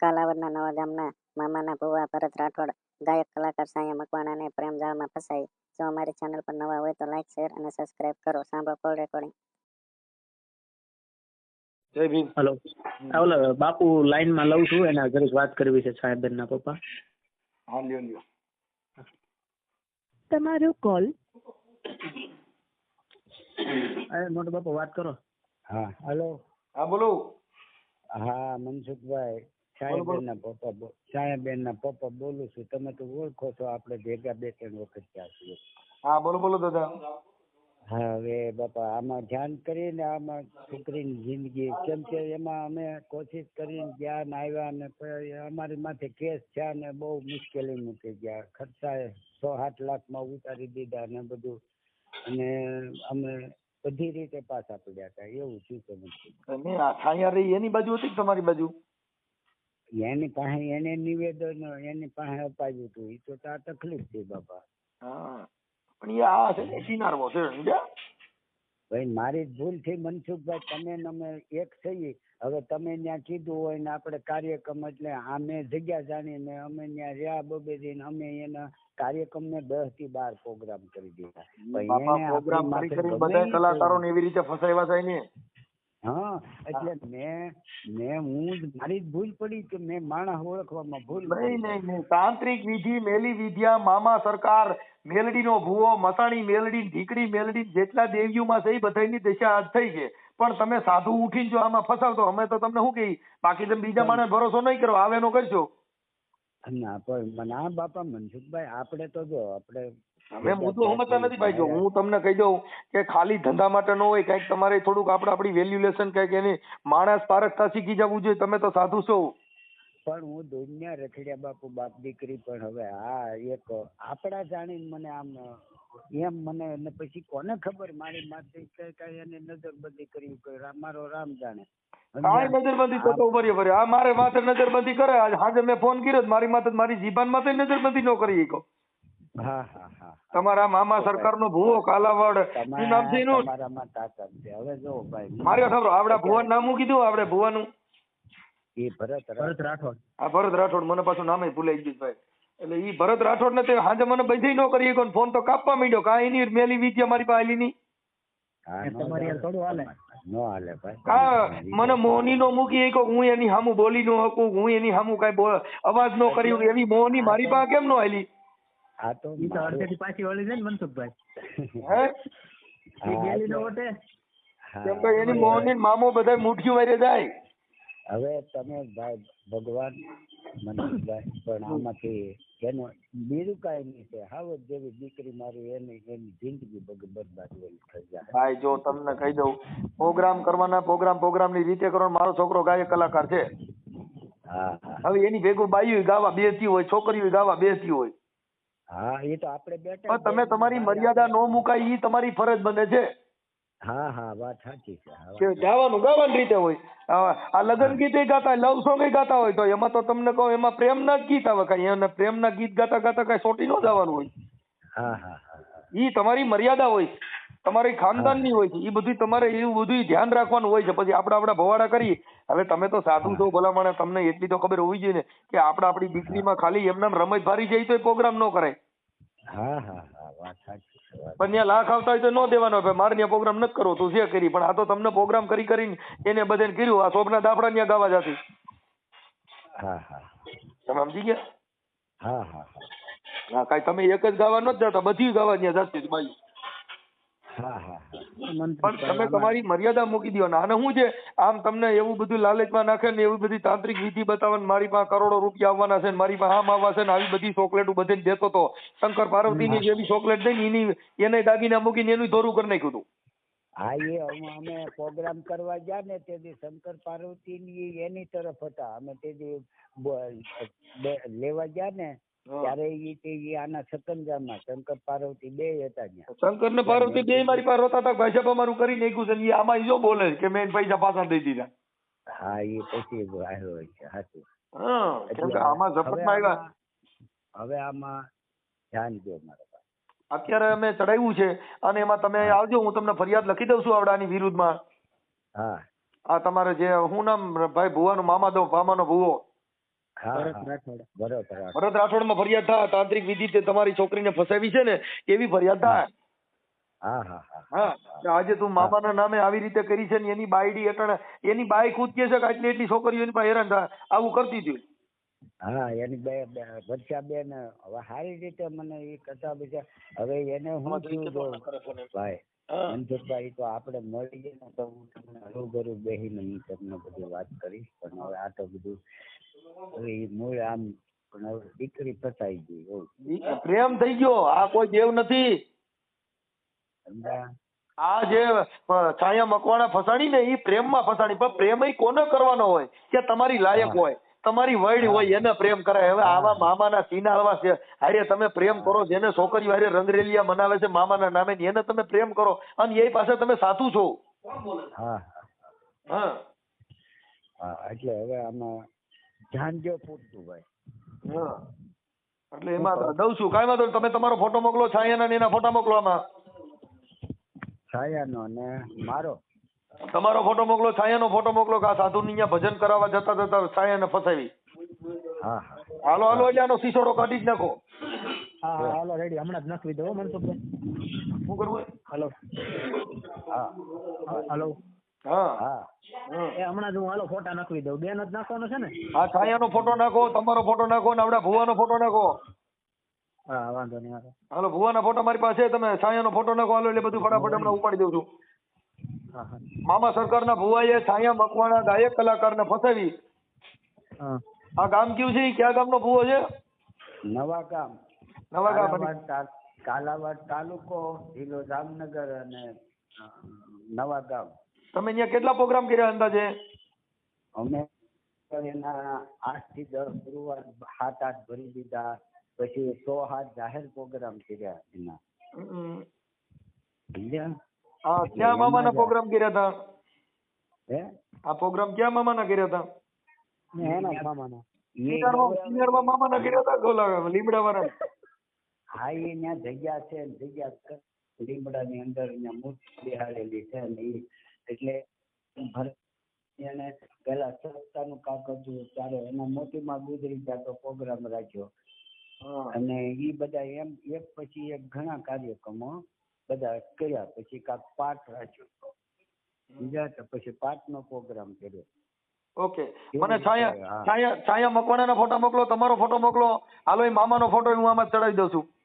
કાલાવડના નવા ગામના મામાના ભુવા ભરત રાઠોડ ગાયક કલાકાર સાયા મકવાણાને પ્રેમ જાળમાં ફસાઈ. જો અમારી ચેનલ પર નવા હોય તો લાઈક શેર અને સબસ્ક્રાઇબ કરો. સાંભળો કોલ રેકોર્ડિંગ જય ભીમ. હેલો ઓલો બાપુ લાઈનમાં લઉં છું એના ઘરે વાત કરવી છે સાહેબના પપ્પા. હા લ્યો લ્યો. તમારો કોલ અરે મોટો બાપુ વાત કરો. હા. હેલો હા બોલો. હા મનસુખભાઈ. છાયાબેનના પપ્પા છાયાબેનના પપ્પા બોલું છું. તમે તો ઓળખો છો આપણે ભેગા બે ત્રણ વખત ત્યાં છીએ? હા બોલો બોલો દાદા. હવે બાપા આમાં ધ્યાન કરીને આમાં છોકરીની જિંદગી કેમ કે એમાં અમે કોશિશ કરીને ગયા ને આવ્યા ને અમારી માથે કેસ થયા ને બહુ મુશ્કેલી મૂકી ગયા. ખર્ચા સો આઠ લાખમાં ઉતારી દીધા ને બધું. અને અમે બધી રીતે પાછા પડ્યા હતા. એવું શું રહી એની બાજુ હતી તમારી બાજુ? એની પાસે એને નિવેદન એની પાસે અપાયું હતું એ તો આ તકલીફ છે બાપા. હા પણ એ આ છે ને કિનારવો છે સમજ્યા? ભાઈ મારી ભૂલથી મનસુખભાઈ તમે અમે એક થઈએ. હવે તમે ત્યાં કીધું હોય ને આપણે કાર્યક્રમ એટલે અમે જગ્યા જાણીને અમે ત્યાં રહ્યા બબે દિન અમે એના કાર્યક્રમ ને દસથી બાર પ્રોગ્રામ કરી દીધા. પ્રોગ્રામ કરી કરી બધા કલાકારો ને એવી રીતે ફસાવ્યા થાય ને? હા એટલે મેં મેં હું મારી જ ભૂલ પડી કે મેં માણસ ઓળખવામાં ભૂલ નહીં નહીં નહીં તાંત્રિક વિધિ મેલી વિદ્યા મામા સરકાર મેલડીનો ભૂવો મસાણી મેલડી ઢીકડી મેલડી જેટલા દેવીઓમાં છે એ બધાની દિશા આજ થઈ છે. પણ તમે સાધુ ઉઠીને જો આમાં ફસાવતો અમે તો તમને શું કહી બાકી તમે બીજા માણસ ભરોસો નહીં કરો આવે નો કરશો. ના પણ ના બાપા મનસુખભાઈ આપણે તો જો આપણે હવે મુદ્દો સમજતા નથી ભાઈ જો હું તમને કહી દઉં કે ખાલી ધંધા માટે ન હોય કંઈક તમારે થોડુંક આપણે આપણી વેલ્યુલેશન કંઈક એની માણસ પારખતા શીખી જવું જોઈએ તમે તો સાધુ છો. પણ હું દુનિયા રખડ્યા બાપુ બાપ દીકરી પણ હવે આ એક આપણા જાણીને મને આમ એમ મને ને પછી કોને ખબર? મારી માથે કઈ કઈ એને નજરબંધી કરી કે રા- મારો રામ જાણે. કાંઈ નજરબંધી તો તો ઉભરી ઉભરી આ મારે માથે નજરબંધી કરે. આજે મેં ફોન કર્યો મારી માથે મારી જીબાન માથે નજરબંધી ન કરી શકો તમારા મામા સરકારનો ભૂવો કાલાવડ શું નામ છે એનું તમારામાં તાકાત છે. હવે જો ભાઈ મારે ખબર આપડા ભુવન નામ હું કીધું? આપણે ભુવાનું? એ ભરત ભરત રાઠોડ. આ ભરત રાઠોડ મને પાછું નામે ભૂલાઈ ગયું ભાઈ. એટલે ઈ ભરત રાઠોડ ને તે હાજે મને બધી ન કરી શકો ફોન તો કાપવા માંડ્યો કાંઈ એની મેલી વિદ્યા મારી પાસે આલી નો તમારી થોડું હાલે. નો હાલે ભાઈ. કા મને મોહની નો મૂકી એક હું એની સામું બોલી નો હકું હું એની સામું કાઈ બોલ અવાજ નો કર્યું એવી મોહની મારી પાસે કેમ નો આલી આ તો ઈ તો અડધેથી પાછી વળી જાય ને મનસુખભાઈ. હે? એ હા, ગેલી નો તો- કેમ કે એની મોહની ને મામો બધા મુઠ્ઠીઓ વારે જાય. હવે તમે ભાઈ ભગવાન મનસુખભાઈ પણ આમાંથી એનો બીજું કઈ નહીં છે. હાવ જેવી દીકરી મારી એની એની જિંદગી બગ- બરબાદ થઈ જાય. ભાઈ જો તમને કહી દઉં પ્રોગ્રામ કરવાના પ્રોગ્રામ પ્રોગ્રામની રીતે કરો મારો છોકરો ગાયક કલાકાર છે. હવે એની ભેગું બાઈઓ ગાવા બેસતી હોય છોકરીઓ ગાવા બેસતી હોય. હા એ તો આપણે બેઠા પણ તમે તમારી મર્યાદા નો મુકાય એ તમારી ફરજ બને છે. હા હા વાત સાચી છે ગાવાનું ગાવાની રીતે હોય. આ લગન ગીત ગીતે ગાતા હોય લવ સોંગ ગાતા હોય તો એમાં તો તમને કહું એમાં પ્રેમના જ ગીત આવે કઈ એને પ્રેમના ગીત ગાતા ગાતા કઈ સોટી ન જવાનું હોય. હા હા હા. ઈ તમારી મર્યાદા હોય. તમારી ખાનદાનની હોય છે એ બધું તમારે એવું બધું ધ્યાન રાખવાનું હોય છે. પછી આપણે આપણા ભવાડા કરી હવે તમે તો સાધુ છો ભલા માણસ તમને એટલી તો ખબર હોવી જોઈએ ને કે આપણે આપણી દીકરીમાં ખાલી એમને રમત ભારી જાય તો પ્રોગ્રામ ન કરાય. પણ ત્યાં લાખ આવતા હોય તો ન દેવાનો ભાઈ મારે ત્યાં પ્રોગ્રામ નથી કરવો તું જે કરી. પણ આ તો તમને પ્રોગ્રામ કરી કરીને એને બધાને કર્યું આ શોભના દાફડા ત્યાં ગાવા જતી હા હા. તમે સમજી ગયા? હા હા હા. કાંઈ તમે એક જ ગાવા નથી જતા બધી ગાવા ત્યાં જતી બાઈ પણ તમે તમારી મર્યાદા મૂકી દો ને. આને શું છે? આમ તમને એવું બધું લાલચમાં નાખે ને એવી બધી તાંત્રિક વિધિ બતાવે ને મારી પાસે કરોડો રૂપિયા આવવાના છે ને મારી પાસે આમ આવવા છે ને આવી બધી ચોકલેટો બધે દેતો તો. શંકર પાર્વતીની જેવી ચોકલેટ દઈને એની એને દાગીના મૂકીને એનું ધોરું કરી નાખ્યું હતું હા એ અમે પ્રોગ્રામ કરવા ગયા ને તે દી શંકર પાર્વતીની એની તરફ હતા. અમે તે દી બ- લેવા ગયા ને ત્યારે એ તે આના સકંજામાં શંકર પાર્વતી બે હતા ત્યાં. શંકર ને પાર્વતી બે મારી પાસે રોતા હતા ભાઈ સાહેબ અમારું કરી નાખ્યું છે ને ઈ આમાં જો બોલે કે મેં પૈસા પાછા દઈ દીધા. હા એ પછી આવ્યો છે સાચું આમાં ઝપટમાં આવ્યા. હવે આમાં ધ્યાન દો મારા અત્યારે અમે ચડાવ્યું છે અને એમાં તમે આવજો હું તમને ફરિયાદ લખી દઉં છું આવડાની વિરુદ્ધમાં. હા. આ તમારે જે હું નામ ભાઈ ભુવાનો મામા દો મામાનો ભુવો. ભરત રાઠોડ. રાઠોડમાં ફરિયાદ થાય તાંત્રિક વિધિ તે તમારી છોકરીને ફસાવી છે ને એવી ફરિયાદ થાય. હા હા હા. હા તો આજે તું મામાના નામે આવી રીતે કરી છે ને એની બાયડી અટણ એની બાઈ ખુદ કે છે કે આટલી એટલી છોકરીઓ એની પાસે હેરાન થાય. આવું કરતી હતી. હા એની બે બે- ને હવે સારી રીતે મને એ કથા બીજા હવે એને હું ભાઈ હા. મનસુખભાઈ તો આપણે મળીએ ને તો હું તમને રૂબરૂ બેસીને હું તમને બધી વાત કરીશ પણ હવે આ તો બધું હવે એ મૂળ આમ પણ હવે દીકરી ફસાઈ ગઈ પ્રેમ થઈ ગયો આ કોઈ દેવ નથી? આ જે છાયા મકવાણા ફસાણી ને એ પ્રેમમાં ફસાણી પણ પ્રેમ કોને કરવાનો હોય? કે તમારી લાયક હોય? તમારી વડ હોય એને પ્રેમ કરાય. હવે આવા મામાના સીના આવા છે. હારે તમે પ્રેમ કરો જેને છોકરીઓ હારે રંગરેલિયા મનાવે છે મામાના નામે એને તમે પ્રેમ કરો અને એ પાસે તમે સાચું છો. હા. હા. હા એટલે હવે આમાં ધ્યાન જો પૂરતું ભાઈ. હા. એટલે એમાં દઉં છું. કાંઈ વાંધો નહીં. તમે તમારો ફોટો મોકલો છાયાના એના ફોટા મોકલો આમાં છાયાનો ને મારો? તમારો ફોટો મોકલો છાયાનો ફોટો મોકલો કે આ સાધુની અહીંયા ભજન કરાવવા જતા જતા છાયાને ફસાવી. હા હા. હાલો હાલો એટલે આનો સિસોડો કાઢી જ નાખો. હા હા હાલો રેડી. હમણાં જ નાખવી દો મનસુખભાઈ શું કરવું હલો. હા. હલો. હા. હા. એ હમણાં જ હું હાલો ફોટા નાખવી દઉં. બેન જ નાખવાનો છે ને? આ છાયાનો ફોટો નાખો તમારો ફોટો નાખો ને આપડા ભુવાનો ફોટો નાખો. હા વાંધો નહીં હાલો. ભુવાના ફોટો મારી પાસે તમે છાયાનો ફોટો નાખો હાલો એટલે બધું ફટાફટ હમણાં ઉપાડી દઉં છું. હા હા મામા સરકારના ભુવાએ છાયા મકવાણા ગાયક કલાકારને ફસાવી. આ ગામ કયું છે? ક્યાં ગામનો ભુવો છે? નવા ગામ. નવા ગામ કાલાવાડ તાલુકો જિલ્લો જામનગર અને નવા ગામ. તમે અહીંયા કેટલા પ્રોગ્રામ કર્યા અંદાજે? અમે એના આઠથી દસ ગુરુવાર હાથ આઠ ભરી દીધા પછી સો હાથ જાહેર પ્રોગ્રામ કર્યા એના. સમજ્યા હા ક્યાં મામાના પ્રોગ્રામ કર્યા હતા. હે? આ પ્રોગ્રામ ક્યાં મામાના કર્યા હતા? એના મામાના. સિનિયરમાં મામાના કર્યા હતા ગોલા લીમડા હા એ ત્યાં જગ્યા છે જગ્યા લીમડાની અંદર ત્યાં મૂર્તિ બેહાડેલી છે ને ઈ. એટલે એને પેલા સસ્તાનું કાક હતું ત્યારે એના મોતીમાં ગુજરી જતો પ્રોગ્રામ રાખ્યો. અને ઈ બધા એમ એક પછી એક ઘણા કાર્યક્રમો બધા કર્યા પછી કાક પાઠ રાખ્યો. બીજા પછી પાઠનો પ્રોગ્રામ કર્યો. ઓકે. મને છાયા. છાયા છાયા મકવાણાના ફોટા મોકલો તમારો ફોટો મોકલો. હાલો એ મામાનો ફોટો હું આમાં ચડાવી દઉં છું.